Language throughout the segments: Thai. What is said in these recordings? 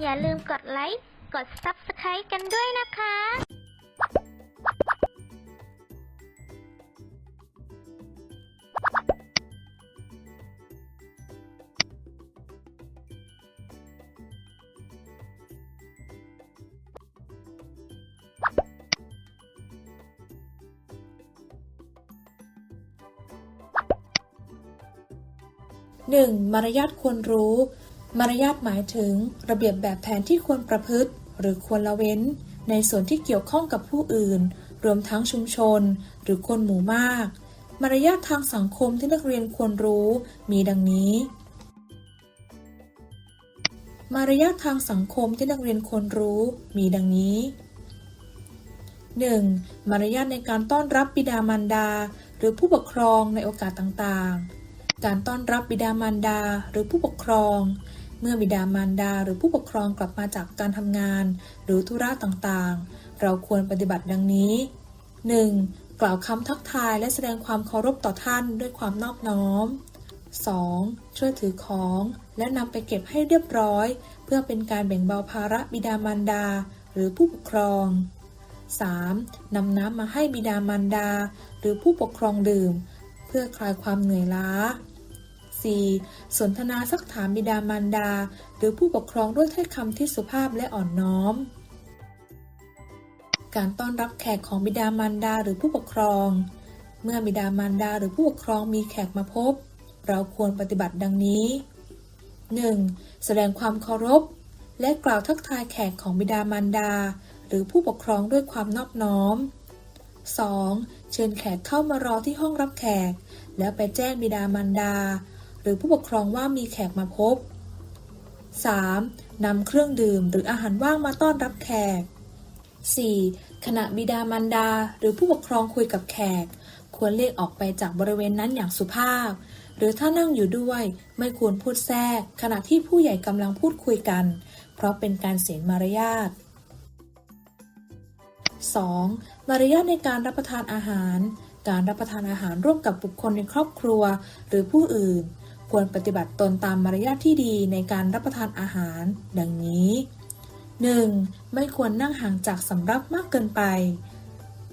อย่าลืมกดไลค์ กด Subscribe กันด้วยนะคะ 1. มารยาทควรรู้ มารยาทหมายถึงระเบียบแบบแผนที่ควรประพฤติ หรือควรละเว้น ในส่วนที่เกี่ยวข้องกับผู้อื่น รวมทั้งชุมชน หรือคนหมู่มาก มารยาททางสังคมที่นักเรียนควรรู้ มีดังนี้ มารยาททางสังคมที่นักเรียนควรรู้ มีดังนี้ 1. มารยาทในการต้อนรับบิดามารดา หรือผู้ปกครองในโอกาสต่างๆ การต้อนรับบิดามารดาหรือผู้ปกครอง เมื่อบิดามารดาหรือผู้ปกครองกลับมาจากการทำงาน หรือธุระต่างๆ เราควรปฏิบัติดังนี้ 1. กล่าวคำทักทายและแสดงความเคารพต่อท่านด้วยความนอบน้อม 2. ช่วยถือของและนำไปเก็บให้เรียบร้อย เพื่อเป็นการแบ่งเบาภาระบิดามารดา หรือผู้ปกครอง 3. นำน้ำมาให้บิดามารดา หรือผู้ปกครองดื่ม เพื่อคลายความเหนื่อยล้า 4. สนทนาซักถามบิดามารดา หรือผู้ปกครองด้วยถ้อยคำที่สุภาพและอ่อนน้อม การต้อนรับแขกของบิดามารดาหรือผู้ปกครอง เมื่อบิดามารดาหรือผู้ปกครองมีแขกมาพบ เราควรปฏิบัติดังนี้ 1. แสดงความเคารพ และกล่าวทักทายแขกของบิดามารดา หรือผู้ปกครองด้วยความนอบน้อม 2. เชิญแขกเข้ามารอที่ห้องรับแขก แล้วไปแจ้งบิดามารดา หรือผู้ปกครองว่ามีแขกมาพบ 3. นำเครื่องดื่มหรืออาหารว่างมาต้อนรับแขก 4. ขณะบิดามารดาหรือผู้ปกครองคุยกับแขก ควรเรียกออกไปจากบริเวณนั้นอย่างสุภาพ หรือถ้านั่งอยู่ด้วย ไม่ควรพูดแทรก ขณะที่ผู้ใหญ่กำลังพูดคุยกัน เพราะเป็นการเสียมารยาท 2. มารยาทในการรับประทานอาหาร การรับประทานอาหารร่วมกับบุคคลในครอบครัว หรือผู้อื่น ควรปฏิบัติตนตามมารยาทที่ดีในการรับประทานอาหาร ดังนี้ 1. ไม่ควรนั่งห่างจากสำรับมากเกินไป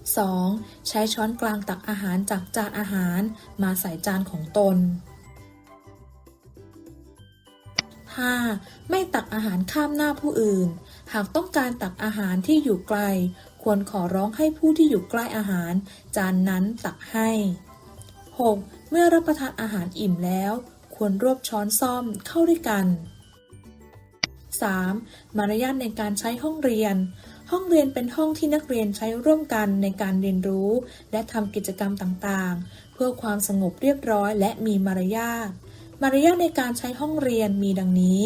2. ใช้ช้อนกลางตักอาหารจากจานอาหารมาใส่จานของตน 5. ไม่ตักอาหารข้ามหน้าผู้อื่น หากต้องการตักอาหารที่อยู่ไกล ควรขอร้องให้ผู้ที่อยู่ใกล้อาหาร จานนั้นตักให้ 6. เมื่อรับประทานอาหารอิ่มแล้ว ควรรวบช้อนซ่อมเข้าด้วยกัน 3. มารยาทในการใช้ห้องเรียน ห้องเรียนเป็นห้องที่นักเรียนใช้ร่วมกันในการเรียนรู้ และทำกิจกรรมต่างๆ เพื่อความสงบเรียบร้อยและมีมารยาท มารยาทในการใช้ห้องเรียนมีดังนี้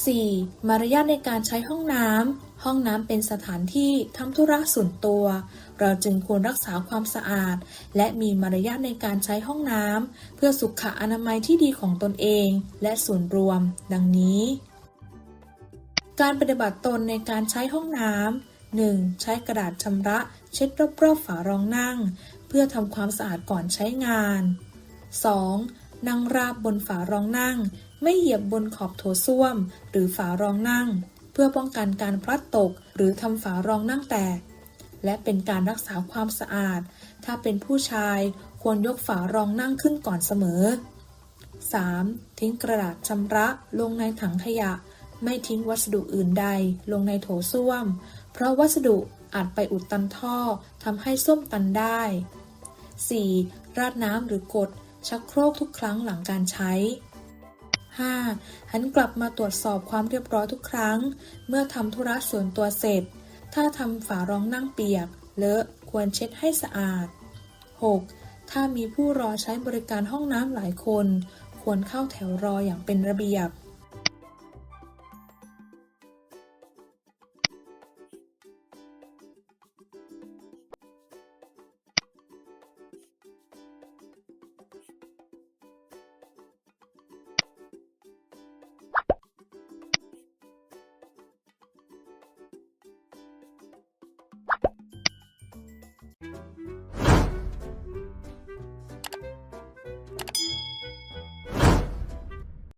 4. มารยาทในการใช้ห้องน้ำ ห้องน้ำเป็นสถานที่ทำธุระส่วนตัว เราจึงควรรักษาความสะอาด และมีมารยาทในการใช้ห้องน้ำ เพื่อสุขอนามัยที่ดีของตนเอง และส่วนรวม ดังนี้ การปฏิบัติตนในการใช้ห้องน้ำ 1. ใช้กระดาษชำระเช็ดรอบๆฝารองนั่ง เพื่อทำความสะอาดก่อนใช้งาน 2. นั่งราบบนฝารองนั่ง ไม่เหยียบบนขอบโถส้วม หรือฝารองนั่ง เพื่อป้องกันการพลัดตก หรือทำฝารองนั่งแตก และเป็นการรักษาความสะอาด ถ้าเป็นผู้ชายควรยกฝารองนั่งขึ้นก่อนเสมอ 3. ทิ้งกระดาษชำระลงในถังขยะ ไม่ทิ้งวัสดุอื่นใดลงในโถส้วม เพราะวัสดุอาจไปอุดตันท่อทำให้ส้วมตันได้ 4. ราดน้ำหรือกด ชักโครกทุกครั้งหลังการใช้ 5. หันกลับมาตรวจสอบความเรียบร้อยทุกครั้ง เมื่อทำธุระส่วนตัวเสร็จ ถ้าทำฝารองนั่งเปียก เลอะควรเช็ดให้สะอาด 6. ถ้ามีผู้รอใช้บริการห้องน้ำหลายคน ควรเข้าแถวรออย่างเป็นระเบียบ